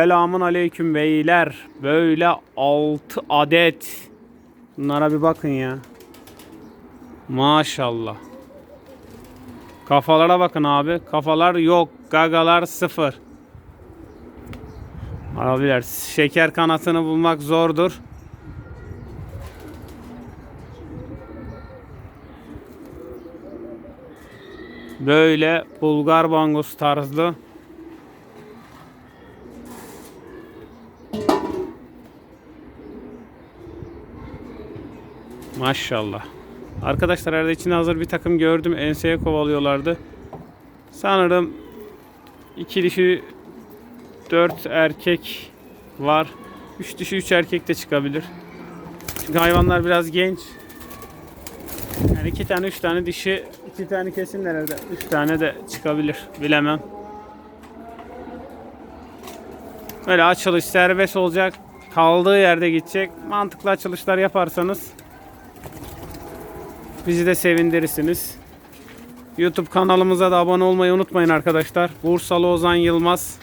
Selamun aleyküm beyler. Böyle 6 adet. Bunlara bir bakın ya. Maşallah. Kafalara bakın abi. Kafalar yok. Gagalar sıfır. Abiler şeker kanatını bulmak zordur. Böyle Bulgar bangus tarzlı Maşallah. Arkadaşlar arada içinde hazır bir takım gördüm. Enseye kovalıyorlardı. Sanırım iki dişi dört erkek var. Üç dişi üç erkek de çıkabilir. Çünkü hayvanlar biraz genç. Yani iki tane üç tane dişi iki tane kesin herhalde. Üç tane de çıkabilir. Bilemem. Böyle açılış serbest olacak. Kaldığı yerde gidecek. Mantıklı açılışlar yaparsanız Bizi de sevindirirsiniz. YouTube kanalımıza da abone olmayı unutmayın arkadaşlar. Bursalı Ozan Yılmaz.